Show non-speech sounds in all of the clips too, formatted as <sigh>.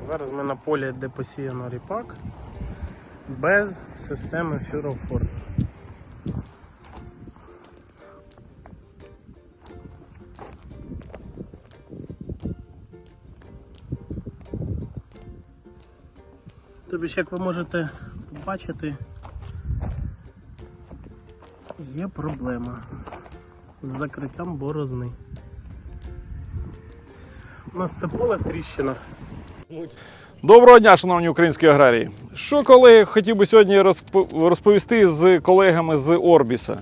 Зараз ми на полі, де посіяно ріпак, без системи. Тобі ж, як ви можете бачити, є проблема з закриттям борозни. У нас це поле в тріщинах. Доброго дня, шановні українські аграрії. Що колеги хотів би сьогодні розповісти з колегами з Орбіса.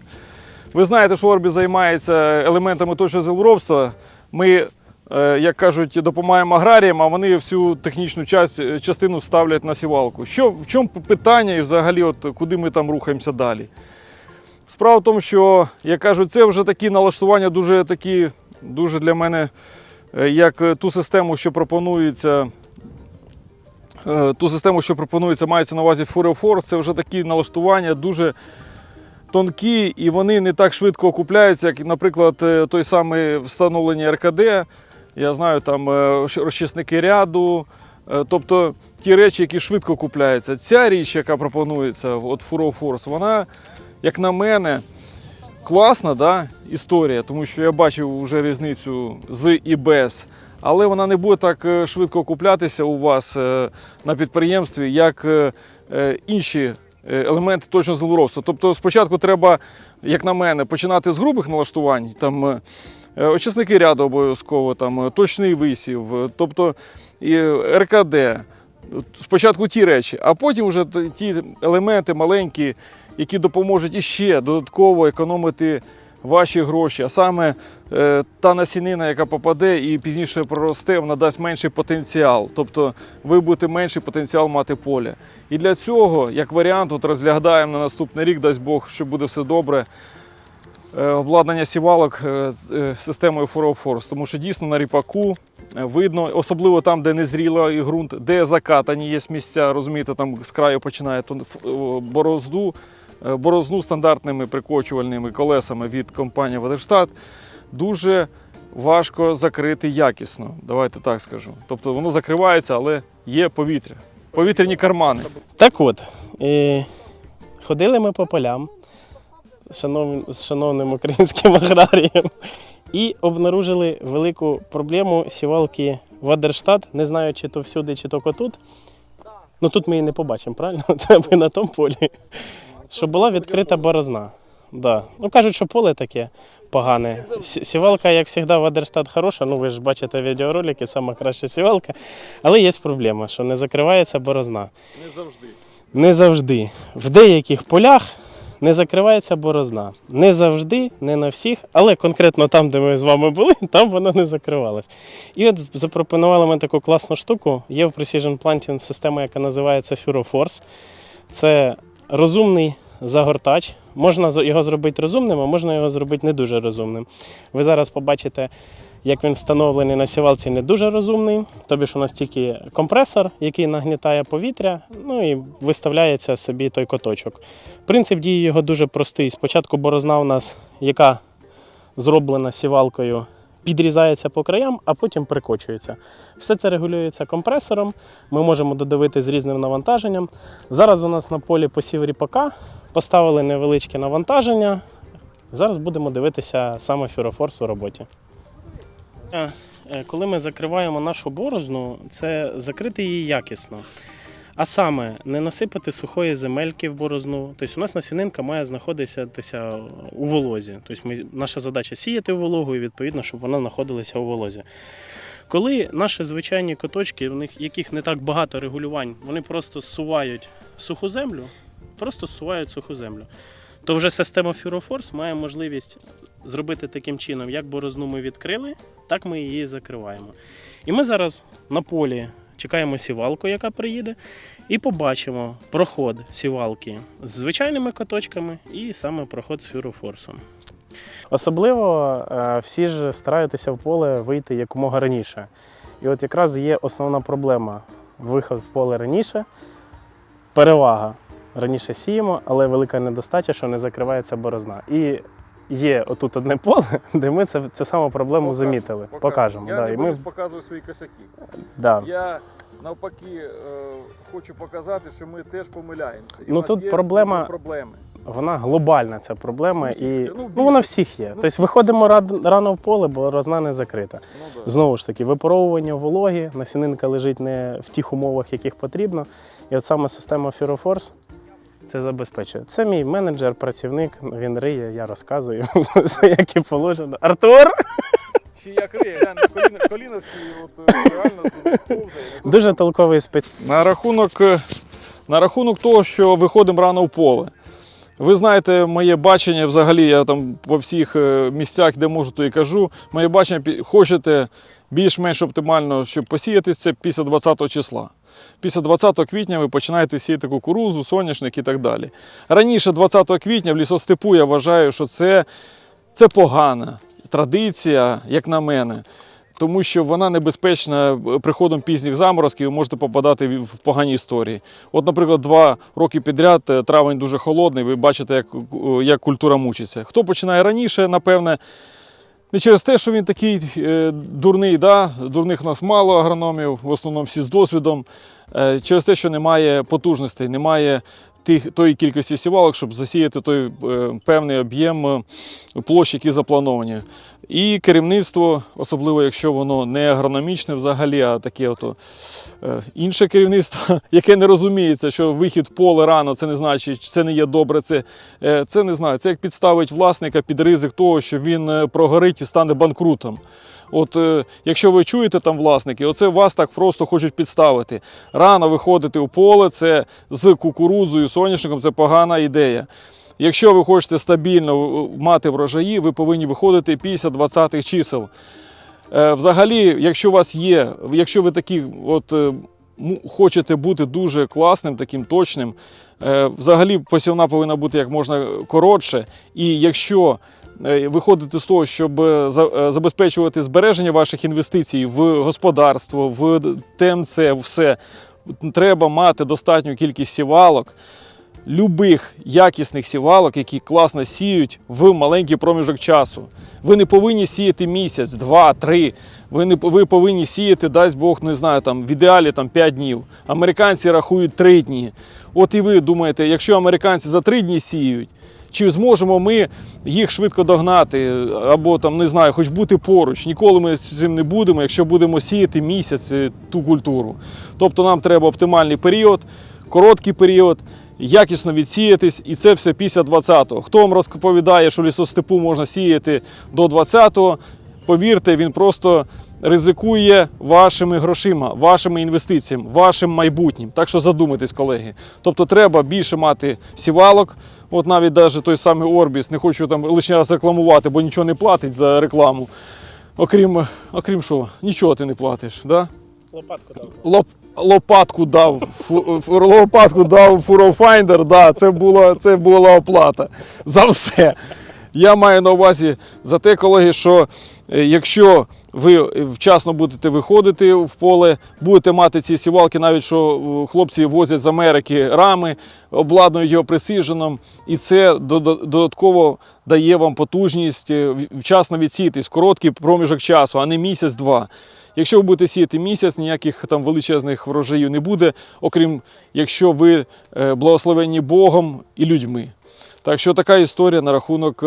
Ви знаєте, що Орбіс займається елементами точного землеробства. Ми, е, як кажуть, допомагаємо аграріям, а вони всю технічну частину ставлять на сівалку. Що, в чому питання і взагалі, от, куди ми там рухаємося далі? Справа в тому, що, як кажуть, це вже такі налаштування дуже такі, дуже для мене, е, як ту систему, що пропонується ту систему, що пропонується, мається на увазі Force, це вже такі налаштування дуже тонкі і вони не так швидко окупляються, як, наприклад, е, той самий встановлення РКД. Я знаю, там е, розчисники ряду. е, Тобто ті речі, які швидко купляються. Ця річ, яка пропонується, от Force, вона, як на мене, класна да, історія, тому що я бачив вже різницю з і без. Але вона не буде так е, швидко куплятися у вас е, на підприємстві, як е, інші елементи точного землеробства. Тобто спочатку треба, як на мене, починати з грубих налаштувань, там очисники ряду обов'язково, там точний висів, тобто і РКД. Спочатку ті речі, а потім вже ті елементи маленькі, які допоможуть іще додатково економити ваші гроші, а саме е, та насінина, яка попаде і пізніше проросте, вона дасть менший потенціал. Тобто ви будете менший потенціал мати поля. І для цього, як варіант, от розглядаємо на наступний рік, дасть Бог, що буде все добре. е, Обладнання сівалок е, системою Force, тому що дійсно на ріпаку видно, особливо там, де незрілий ґрунт, де закатані є місця, розумієте, там з краю починає борозду, борозну стандартними прикочувальними колесами від компанії Ведерштат дуже важко закрити якісно. Давайте так скажу. Тобто воно закривається, але є повітря. Повітряні кармани. Так от, е, ходили ми по полям з шанов, з шановним українським аграрієм і обнаружили велику проблему сівалки Вадерштат. Не знаю, чи то всюди, чи то тут. Ну тут ми її не побачимо, правильно? <laughs> Це ми на тому полі. Що була відкрита борозна. Да. Ну кажуть, що поле таке погане. Сівалка, як завжди, Вадерштат хороша. Ну ви ж бачите відеоролики, сама краща сівалка. Але є проблема, що не закривається борозна. Не завжди. Не завжди. В деяких полях не закривається борозна. Не завжди, не на всіх, але конкретно там, де ми з вами були, <laughs> там вона не закривалась. І от запропонували ми таку класну штуку. Є в Precision Planting система, яка називається FuroForce. Це розумний загортач. Можна його зробити розумним, а можна його зробити не дуже розумним. Ви зараз побачите, як він встановлений на сівалці не дуже розумний. Тобі ж у нас тільки компресор, який нагнітає повітря, ну і виставляється собі той коточок. Принцип дії його дуже простий. Спочатку борозна у нас, яка зроблена сівалкою, підрізається по краям, а потім прикочується. Все це регулюється компресором. Ми можемо додавити з різним навантаженням. Зараз у нас на полі посів ріпака, поставили невеличке навантаження. Зараз будемо дивитися саме фюрофорс у роботі. Е, е, Коли ми закриваємо нашу борозну, це закрити її якісно. А саме не насипати сухої земельки в борозну. Тобто у нас насінинка має знаходитися у волозі. Тобто ми, наша задача сіяти в вологу і відповідно, щоб вона знаходилася у волозі. Коли наші звичайні коточки, у них яких не так багато регулювань, вони просто зсувають суху землю, просто зсувають суху землю, то вже система Furoforce має можливість зробити таким чином, як борозну ми відкрили, так ми її закриваємо. І ми зараз на полі чекаємо сівалку, яка приїде, і побачимо проход сівалки з звичайними каточками і саме проход з фюрофорсом. Особливо е, всі ж стараються в поле вийти якомога раніше. І от якраз є основна проблема виход в поле раніше, перевага. Раніше сіємо, але велика недостача, що не закривається борозна. І є отут одне поле, <laughs> де ми це, це саму проблему замітили. Покажемо. Я да, не і ми, показую свої косяки. да. Я навпаки е, хочу показати, що ми теж помиляємося. І Ну, тут є проблема- проблеми. Вона глобальна ця проблема, Ну, і ну, ну, вона всіх є. Ну, Тобто виходимо рано в поле, бо розна не закрита. Ну, да. Знову ж таки, випаровування вологі, насінинка лежить не в тих умовах, яких потрібно. І от саме система Фірофорс це забезпечує. Це мій менеджер, працівник, він риє, я розказую <laughs> все, як і положено. Артур! Ще як риє, глянь, коліна, коліна всі от, е, реально тут повзає. Дуже толковий спець. На рахунок, е, на рахунок того, що виходимо рано в поле. Ви знаєте, моє бачення взагалі, я там по всіх е, місцях, де можу, то і кажу. Моє бачення хочете більш-менш оптимально, щоб посіятись, це після 20 числа. Після 20 квітня ви починаєте сіяти кукурузу, соняшник і так далі. Раніше 20 квітня в лісостепу я вважаю, що це, це погана традиція, як на мене тому що вона небезпечна приходом пізніх заморозків, ви можете попадати в в погані історії. От, наприклад, два роки підряд е, травень дуже холодний, ви бачите, як, е, як культура мучиться. Хто починає раніше, напевне, не через те, що він такий е, дурний, да? дурних нас мало агрономів, в основному всі з досвідом, е, через те, що немає потужностей, немає тої кількості сівалок, щоб засіяти той е, певний об'єм е, площ, які заплановані. І керівництво, особливо якщо воно не агрономічне взагалі, а таке ото, е, інше керівництво, <laughs> яке не розуміється, що вихід в поле рано, це не значить, це не є добре. Це, це не знаю. Це як підставить власника під ризик того, що він прогорить і стане банкрутом. От е, якщо ви чуєте там власники, оце вас так просто хочуть підставити. Рано виходити у поле, це з кукурудзою, соняшником, це погана ідея. Якщо ви хочете стабільно е, мати врожаї, ви повинні виходити після 20-х чисел. Е, Взагалі, якщо у вас є, якщо ви такі от е, хочете бути дуже класним, таким точним, е, взагалі посівна повинна бути як можна коротше. І якщо виходити з того, щоб е, е, забезпечувати збереження ваших інвестицій в господарство, в ТМЦ, все, треба мати достатню кількість сівалок любих якісних сівалок, які класно сіють в маленький проміжок часу. Ви не повинні сіяти місяць, два, три. Ви не ви повинні сіяти, дасть Бог, не знаю, там в ідеалі там 5 днів. Американці рахують 3 дні. От і ви думаєте, якщо американці за 3 дні сіють, чи зможемо ми їх швидко догнати, або там не знаю, хоч бути поруч. Ніколи ми з цим не будемо, якщо будемо сіяти місяць е, ту культуру.Тобто нам треба оптимальний період, короткий період, якісно відсіятись, і це все після 20-го. Хто вам розповідає, що лісостепу можна сіяти до 20-го, повірте, він просто ризикує вашими грошима, вашими інвестиціями, вашим майбутнім. Так що задумайтесь, колеги. Тобто треба більше мати сівалок. От навіть навіть той самий Орбіс, не хочу там лише раз рекламувати, бо нічого не платить за рекламу. Окрім, окрім що, нічого ти не платиш. Да? Лопатку дав. Лоп, лопатку дав, фу, лопатку дав Фурофайндер, да, це, була, це була оплата за все. Я маю на увазі за те, колеги, що е, якщо ви вчасно будете виходити в поле, будете мати ці сівалки, навіть що е, хлопці возять з Америки рами, обладнують його присіженом, і це додатково дає вам потужність е, вчасно відсіятись короткий проміжок часу, а не місяць-два. Якщо ви будете сіяти місяць, ніяких там величезних врожаїв не буде, окрім якщо ви е, благословенні Богом і людьми. Так що така історія на рахунок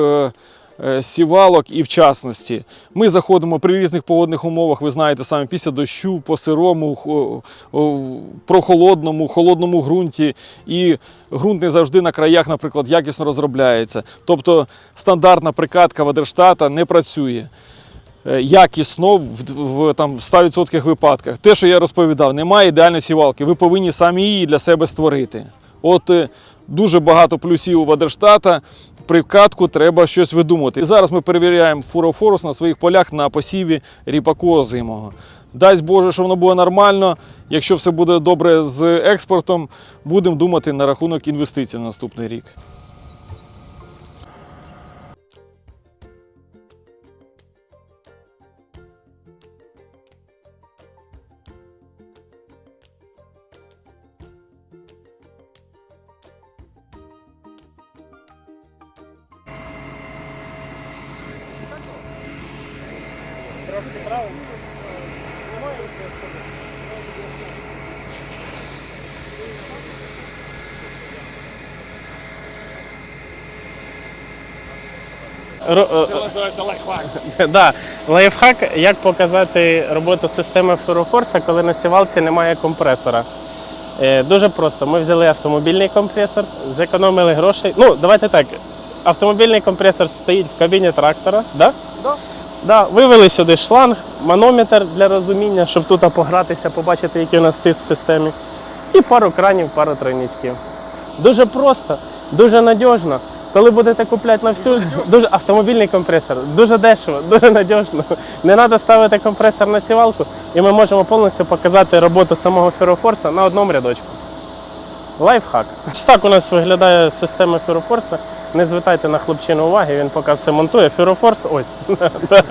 сівалок і вчасності. Ми заходимо при різних погодних умовах, ви знаєте, саме після дощу, по сирому, прохолодному, холодному ґрунті. І ґрунт не завжди на краях, наприклад, якісно розробляється. Тобто стандартна прикатка Вадерштата не працює е, якісно в, в там, 100% випадках. Те, що я розповідав, немає ідеальної сівалки. Ви повинні самі її для себе створити. От е, дуже багато плюсів у Вадерштата. При катку треба щось видумувати. І зараз ми перевіряємо фурофорус на своїх полях на посіві ріпаку озимого. Дасть Боже, що воно буде нормально. Якщо все буде добре з експортом, будемо думати на рахунок інвестицій на наступний рік. Е, лайфхак. Е, да. Лайфхак, як показати роботу системи флюрофорса, коли на сівалці немає компресора. Е, дуже просто. Ми взяли автомобільний компресор, зекономили гроші. Ну, давайте так. Автомобільний компресор стоїть в кабіні трактора, да? Да. Да, вивели сюди шланг, манометр для розуміння, щоб тут погратися, побачити, який у нас тиск в системі. І пару кранів, пару тройничків. Дуже просто, дуже надіжно. Коли будете купляти на всю дуже автомобільний компресор, дуже дешево, дуже надіжно. Не треба ставити компресор на сівалку, і ми можемо повністю показати роботу самого фірофорса на одному рядочку. Лайфхак. Ось так у нас виглядає система фірофорса. Не звертайте на хлопчину уваги, він поки все монтує. Фірофорс ось. <laughs>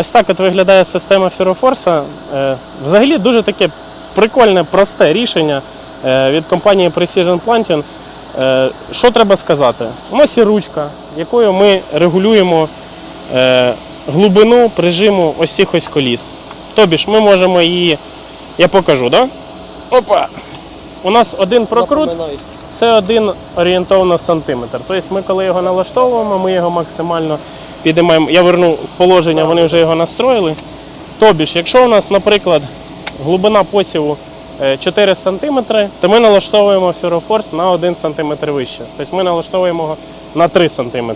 Ось так от виглядає система фірофорса. Е, Взагалі дуже таке прикольне, просте рішення е, від компанії Precision Planting. Е, Що треба сказати? У нас є ручка, якою ми регулюємо глибину прижиму ось цих ось коліс. Тобі ж ми можемо її. Я покажу? Да? Опа! У нас один прокрут. Це один орієнтовно сантиметр. Тобто ми, коли його налаштовуємо, ми його максимально підіймаємо. Я верну положення, вони вже його настроїли. Тобі ж, якщо у нас, наприклад, глибина посіву е, 4 см, то ми налаштовуємо фюрофорс на 1 см вище. Тобто ми налаштовуємо його на 3 см.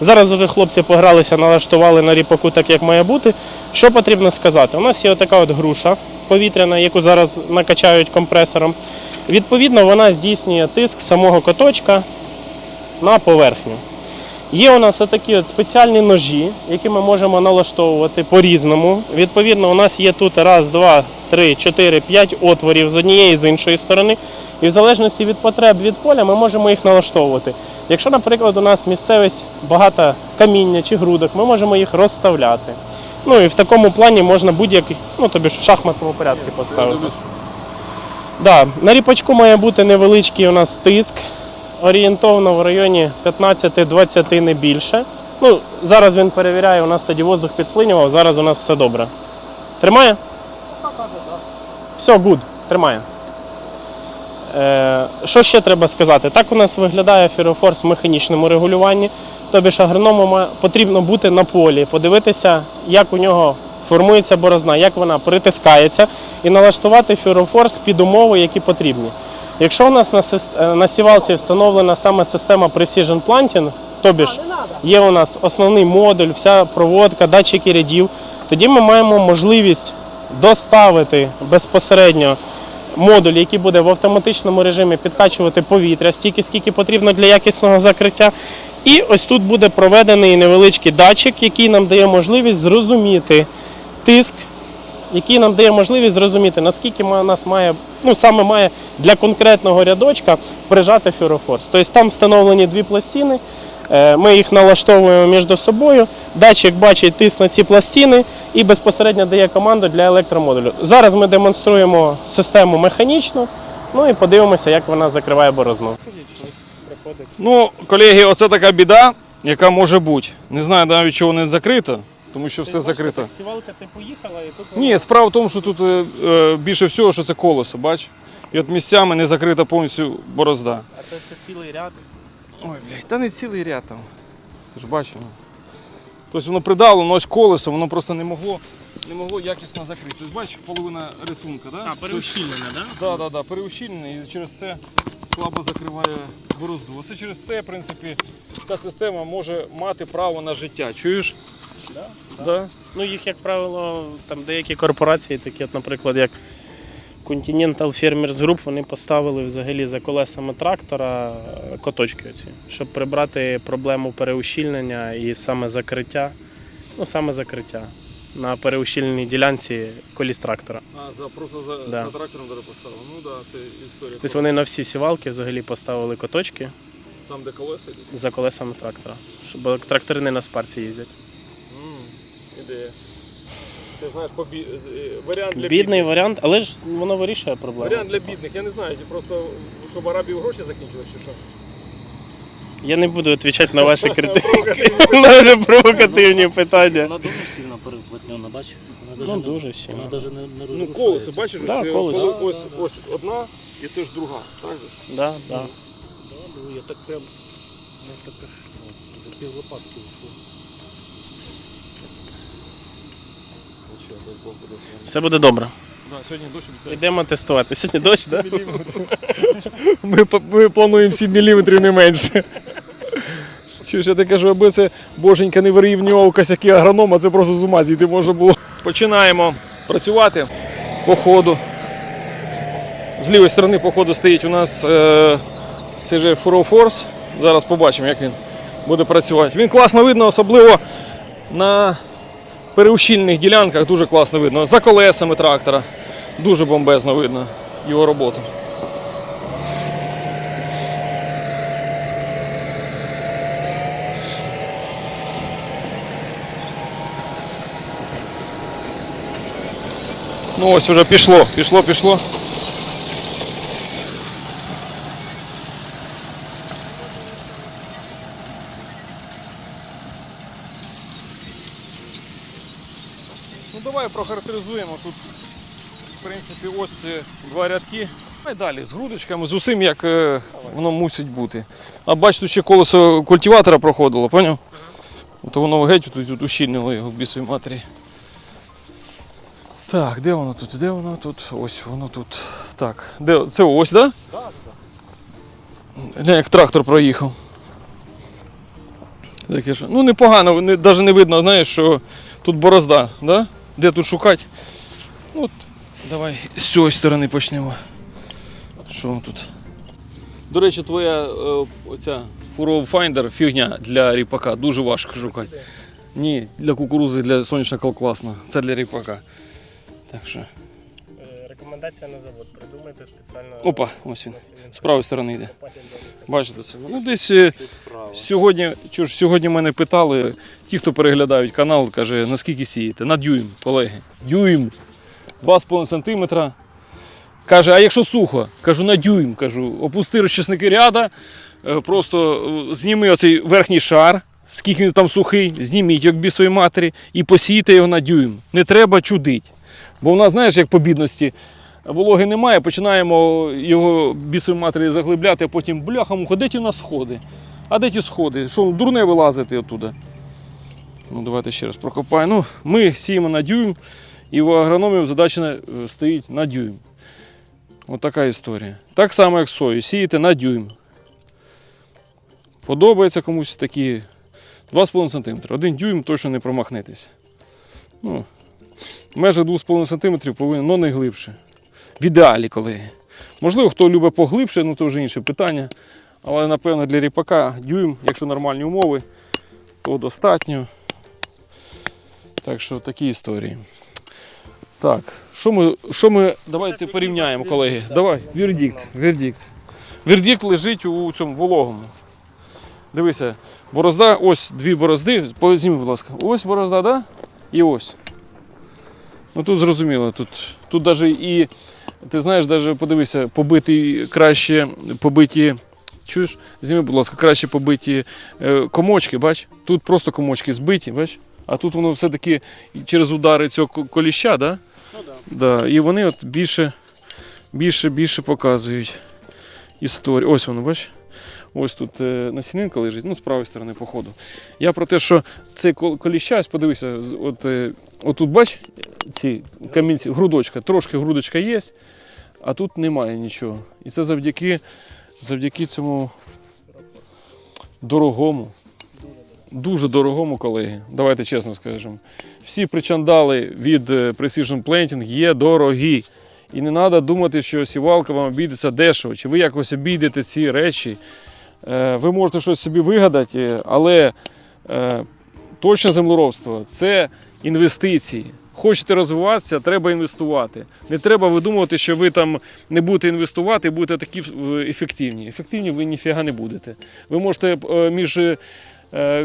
Зараз вже хлопці погралися, налаштували на ріпаку так, як має бути. Що потрібно сказати? У нас є така от груша повітряна, яку зараз накачають компресором. Відповідно, вона здійснює тиск самого коточка на поверхню. Є у нас отакі от спеціальні ножі, які ми можемо налаштовувати по-різному. Відповідно, у нас є тут раз, два, три, чотири, п'ять отворів з однієї і з іншої сторони. І в залежності від потреб від поля ми можемо їх налаштовувати. Якщо, наприклад, у нас місцевість багата каміння чи грудок, ми можемо їх розставляти. Ну і в такому плані можна будь-який, ну тобі ж в шахматному порядку поставити. Да, на ріпачку має бути невеличкий у нас тиск, орієнтовно в районі 15-20 не більше. Ну, зараз він перевіряє, у нас тоді воздух підслинював, зараз у нас все добре. Тримає? Все, гуд, тримає. Е, що ще треба сказати? Так у нас виглядає фірофорс в механічному регулюванні. Тобі ж агроному потрібно бути на полі, подивитися, як у нього формується борозна, як вона притискається, і налаштувати фірофорс під умови, які потрібні. Якщо у нас на, е, на сівалці встановлена саме система Precision Planting, тобі ж є у нас основний модуль, вся проводка, датчики рядів, тоді ми маємо можливість доставити безпосередньо модуль, який буде в автоматичному режимі підкачувати повітря стільки, скільки потрібно для якісного закриття. І ось тут буде проведений невеличкий датчик, який нам дає можливість зрозуміти тиск, який нам дає можливість зрозуміти, наскільки нас має, ну саме має для конкретного рядочка прижати фюрофорс. Тобто там встановлені дві пластини. е, Ми їх налаштовуємо між собою. Датчик бачить тиск на ці пластини і безпосередньо дає команду для електромодулю. Зараз ми демонструємо систему механічну, ну і подивимося, як вона закриває борозну. Ну, колеги, оце така біда, яка може бути. Не знаю навіть чого не закрита, тому що все закрито. Сівалка ти поїхала і тут Ні, справа в тому, що тут е, е, більше всього, що це колесо, бач? І от місцями не закрита повністю борозда. а це, це цілий ряд. Ой, блядь, та не цілий ряд там. Ти ж бачив. Тобто воно придало, ось колесо, воно просто не могло, не могло якісно закритися. Ось бачиш, половина рисунка, да? А, переущільнене, так? Так, так, так, переущільнене і через це слабо закриває борозду. Оце через це, в принципі, ця система може мати право на життя. Чуєш? Да, Да. Ну, їх, як правило, там деякі корпорації, такі, от, наприклад, як Continental Farmers Group, вони поставили взагалі за колесами трактора коточки оці, щоб прибрати проблему переущільнення і саме закриття. Ну, саме закриття на переущільненій ділянці коліс трактора. А, за, просто за, Да. за трактором поставили. Ну так, да, це історія. Тобто вони на всі сівалки взагалі поставили коточки Там, де колеса йдуть. за колесами трактора. Щоб бо трактори не на спарці їздять. Ідея. Це знаєш, побі... е, варіант для Бідний бідних. варіант, але ж воно вирішує проблему. Варіант для бідних, я не знаю, просто щоб арабів гроші закінчились чи що. Я не буду відповідати на ваші <laughs> критики. На провокативні питання. Вона дуже сильно переплотнена, бачиш? Вона Ну, дуже сильно. Вона навіть не, не Ну, розрушається. колесо, бачиш, Да, ось, колесо. коло- ось, ось одна і це ж друга. Так? же? Да, да. Да, диви, я так прям... Ну, так аж... дуже трохи лопатки вийшло. Нічого, дай Бог буде з вами. Все буде добре. Да, сьогодні дощ обіцяє. Йдемо тестувати. Сьогодні дощ, так? Ми, ми плануємо 7 мм не менше. Чуєш, я так кажу, аби це боженька не вирівнював косяки агронома, це просто з ума зійти можна було. Починаємо працювати по ходу. З лівої сторони по ходу стоїть у нас е, Furo Force. Зараз побачимо, як він буде працювати. Він класно видно, особливо на переущільних ділянках дуже класно видно. За колесами трактора. Дуже бомбезно видно його роботу. Ну ось вже пішло, пішло, пішло. Ну давай прохарактеризуємо тут. В принципі, ось е, два рядки. А й далі з грудочками, з усім, як е, воно мусить бути. А бач, тут ще колесо культиватора проходило, поняв? То воно геть тут, тут ущільнило його в бісовій матері. Так, де воно тут? Де воно тут? Ось воно тут. Так, де це ось, так? Да? Глянь, як трактор проїхав. Таке що. Ну непогано, не, навіть не видно, знаєш, що тут борозда, да? Де тут шукати? От, давай з цієї сторони почнемо. Що тут? До речі, твоя е, оця Finder фігня для ріпака. Дуже важко шукати. Ні, для кукурузи, для сонячного класно. Це для ріпака. Так що. Рекомендація на завод. Придумайте спеціально. Опа, ось він. З правої сторони йде. Бачите це? Ну десь е, сьогодні, чого ж, сьогодні мене питали, ті, хто переглядають канал, каже, наскільки сієте? На дюйм, колеги. Дюйм. 2,5 см. Каже, а якщо сухо? Кажу, на дюйм. Кажу, опусти розчисники ряда, е, просто е, зніми оцей верхній шар, скільки він там сухий, зніміть як бісової матері і посійте його на дюйм. Не треба чудить. Бо в нас, знаєш, як по бідності, вологи немає, починаємо його бісової матері заглибляти, а потім бляха-муха, де ті у нас сходи? А де ті сходи? Що дурне вилазити оттуда? Ну, давайте ще раз прокопаємо. Ну, ми сіємо на дюйм, і в агрономів задача е, стоїть на дюйм. Ось така історія. Так само, як сою. Сієте на дюйм. Подобається комусь такі 2,5 см. Один дюйм точно не промахнетесь. Ну, в межах 2,5 см повинен, але не глибше. В ідеалі, колеги. Можливо, хто любить поглибше, ну то вже інше питання. Але напевно для ріпака дюйм, якщо нормальні умови, то достатньо. Так що такі історії. Так, що ми, що ми давайте порівняємо, колеги. Давай, вердикт, вердикт. Вердикт лежить у цьому вологому. Дивися, борозда, ось дві борозди. Познімі, будь ласка. Ось борозда, да? І ось. Ну тут зрозуміло, тут, тут навіть і, ти знаєш, навіть подивися, побиті краще побиті. Чуєш? Зніми, будь ласка, краще побиті е, комочки, бач? Тут просто комочки збиті, бач? А тут воно все-таки через удари цього коліща, да? Ну, да. Да, і вони от більше, більше, більше показують історію. Ось воно, бач? Ось тут е, насінинка лежить, ну, з правої сторони, по ходу. Я про те, що цей кол- коліща, ось подивися, от, е, от тут бач, ці камінці, грудочка, трошки грудочка є, а тут немає нічого. І це завдяки, завдяки цьому дорогому. Дуже дорогому, колеги. Давайте чесно скажемо. Всі причандали від е, Precision Planting є дорогі. І не треба думати, що сівалка вам обійдеться дешево, чи ви якось обійдете ці речі. Е, Ви можете щось собі вигадати, але е, точне землеробство це інвестиції. Хочете розвиватися, треба інвестувати. Не треба видумувати, що ви там не будете інвестувати і будете такі е, ефективні. Ефективні ви ніфіга не будете. Ви можете між.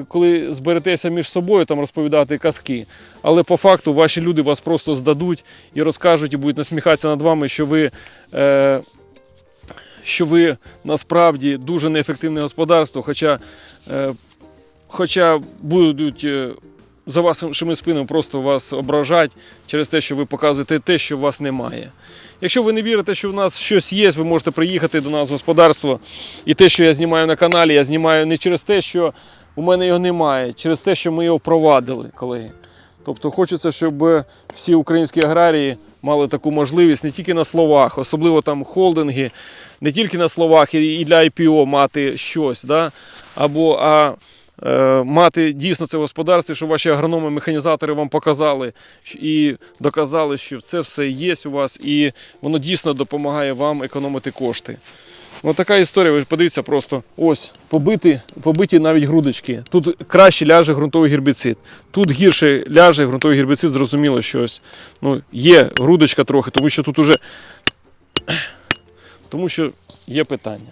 Коли зберетеся між собою там розповідати казки, але по факту ваші люди вас просто здадуть і розкажуть, і будуть насміхатися над вами, що ви, що ви насправді дуже неефективне господарство, хоча, е, хоча будуть е, за вашими спинами просто вас ображати через те, що ви показуєте те, що у вас немає. Якщо ви не вірите, що в нас щось є, ви можете приїхати до нас в господарство. І те, що я знімаю на каналі, я знімаю не через те, що у мене його немає через те, що ми його впровадили, колеги. Тобто хочеться, щоб всі українські аграрії мали таку можливість не тільки на словах, особливо там холдинги, не тільки на словах і для IPO мати щось, да? або а, е, мати дійсно це в господарстві, щоб ваші агрономи, механізатори вам показали і доказали, що це все є у вас, і воно дійсно допомагає вам економити кошти. Ну, така історія, ви подивіться просто. Ось, побиті, побиті навіть грудочки. Тут краще ляже ґрунтовий гербіцид. Тут гірше ляже ґрунтовий гербіцид, зрозуміло, що ось. Ну, є грудочка трохи, тому що тут уже. Тому що є питання.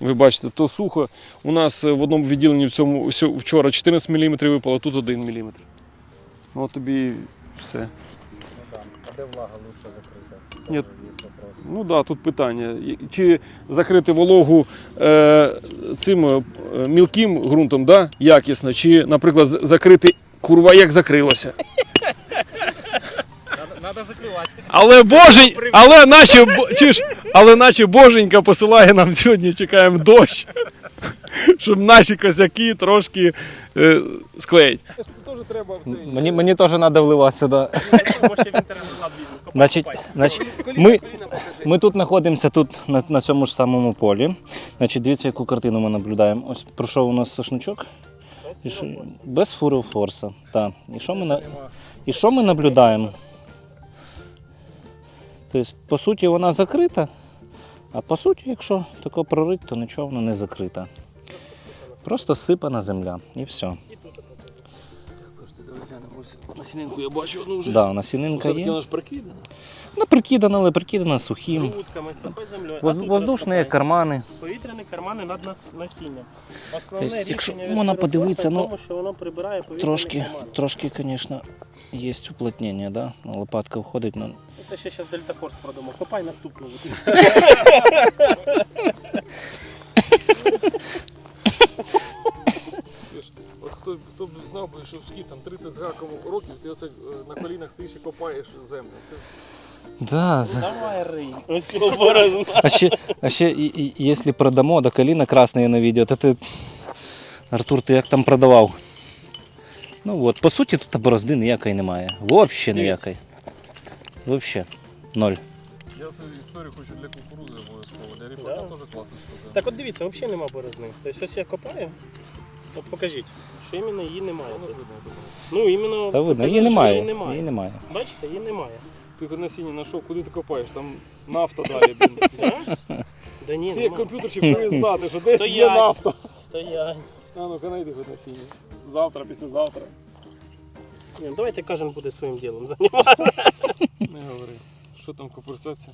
Ви бачите, то сухо. У нас е, в одному відділенні в цьому вчора 14 мм випало, тут 1 мм. Ну, от тобі все. А де влага лучше закрита? Вопрос. Ну да, тут питання. Чи закрити вологу е, цим е, мілким ґрунтом, да, якісно, чи, наприклад, закрити курва, як закрилося. Надо закривати. Але божень, але наче, чи ж, але наче боженька посилає нам сьогодні, чекаємо дощ, щоб наші косяки трошки е, склеїть. Теж треба в цей. Мені, мені теж треба вливатися, да. Значить, значить, ми, ми тут знаходимося тут на, на цьому ж самому полі. Значить, дивіться, яку картину ми наблюдаємо. Ось пройшов у нас сошничок. І що, без фуру форса. Так. І що ми, на, і що ми наблюдаємо? Тобто, по суті, вона закрита, а по суті, якщо тако прорить, то нічого вона не закрита. Просто сипана земля і все. Насінинку я бачу одну вже. Да, насінинка є. вона ж прикидана. Ну, прикидана, але прикидана сухим. Грудками, землею. а Воз, тут воздушні розкопай. кармани. Повітряні кармани над нас насінням. Основне Тобто, якщо рішення від можна Феррофорса подивитися, в ну, тому, що воно прибирає повітряні Трошки, кармани. трошки, звісно, є уплотнення, да? лопатка входить, ну, Це ще зараз Дельтафорс продамо. Копай наступну. <laughs> Хто, хто б знав би, що скільки там 30 з гаком років, ти оце е, на колінах стоїш і копаєш землю. Це да. Давай рий. Ось. А ще, а ще і, і, якщо продамо, до коліна красне на відео, то ти, Артур, ти як там продавав? Ну от, по суті, тут борозди ніякої немає. Взагалі ніякої. Взагалі. Ноль. Я цю історію хочу для кукурудзи обов'язково, для ріпака Да. теж класна штука. Так от дивіться, взагалі нема борозни. Тобто ось я копаю. От покажіть, що іменно її немає. Думаю. Ну іменно Та видно, показали, її що немає. Її немає. Її немає. Бачите, її немає. Ти насіння знайшов, куди ти копаєш, там нафта далі. блін. <laughs> Да? Да ні, Ти як немає. комп'ютерщик повинен <laughs> знати, що десь є Стоять. нафта. Стоять. А ну-ка найди хоч насіння. Завтра, післязавтра. Ні, ну, давайте кожен буде своїм ділом займатися. Не говори. Що там коперсаться?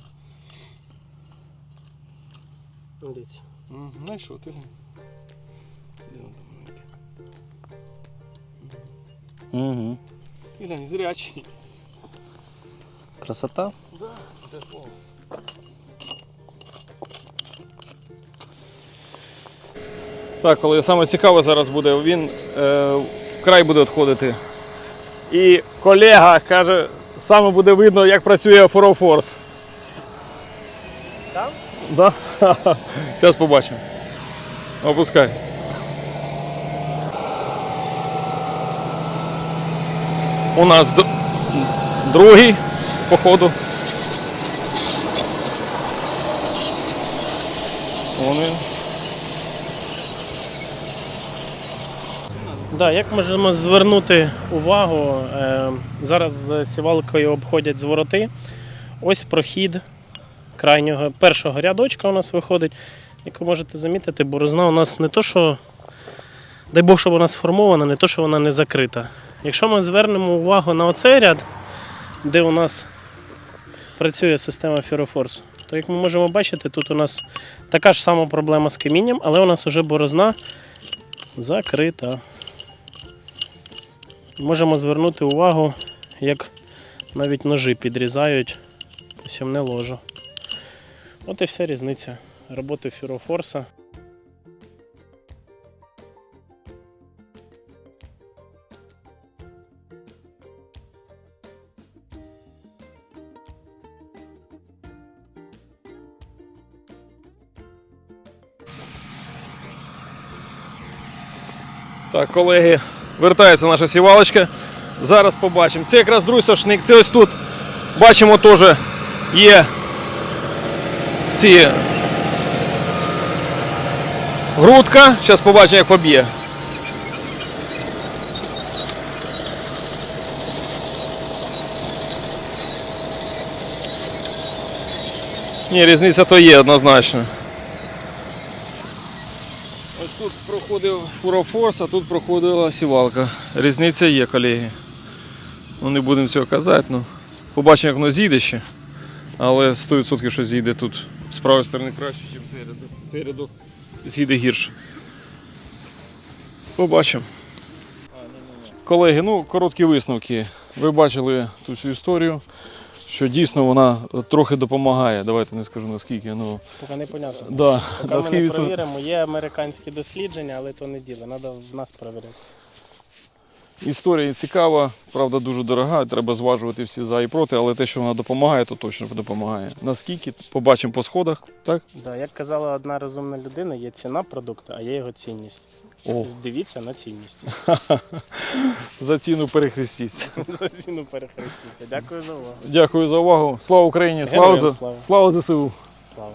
Дивіться. Знайшов, ти глянь. Де воно там Угу. І глянь, зрячий. Красота. Те слово. Так, коли саме цікаве зараз буде, він е, край буде відходити. І колега каже, саме буде видно, як працює форофорс. Так? Да? <laughs> Зараз побачимо. Опускай. У нас другий, походу. Вони. Да, як можемо звернути увагу, е, зараз з сівалкою обходять звороти. Ось прохід крайнього першого рядочка у нас виходить. Як ви можете замітити, борозна у нас не то, що, дай Бог, що вона сформована, не то, що вона не закрита. Якщо ми звернемо увагу на оцей ряд, де у нас працює система Фірофорс, то як ми можемо бачити, тут у нас така ж сама проблема з камінням, але у нас вже борозна закрита можемо звернути увагу, як навіть ножи підрізають посівне ложо. От і вся різниця роботи фюрофорса. Так, колеги, вертається наша сівалочка. Зараз побачимо. Це якраз другий сошник. Це ось тут бачимо теж є ці грудка. Зараз побачимо, як поб'є. Ні, різниця то є однозначно. Тут проходив фурофорс, а тут проходила сівалка. Різниця є, колеги. Ну не будемо цього казати. Ну. Побачимо, як воно зійде ще. Але 100% що зійде тут з правої сторони краще, ніж цей рядок. Цей рядок зійде гірше. Побачимо. Колеги, ну короткі висновки. Ви бачили ту всю історію, що дійсно вона трохи допомагає. Давайте не скажу наскільки. Ну, Поки непонятно. да, Поки ми наскільки не відсот- провіримо, є американські дослідження, але то не діло. Треба в нас перевіряти. Історія цікава, правда, дуже дорога. Треба зважувати всі за і проти, але те, що вона допомагає, то точно допомагає. Наскільки побачимо по сходах, так? Да, як казала одна розумна людина, є ціна продукту, а є його цінність. О, Дивіться на цінність. <laughs> за ціну перехрестіться. <laughs> За ціну перехрестіться. Дякую за увагу. Дякую за увагу. Слава Україні! Слава, за... слава. слава ЗСУ! Слава.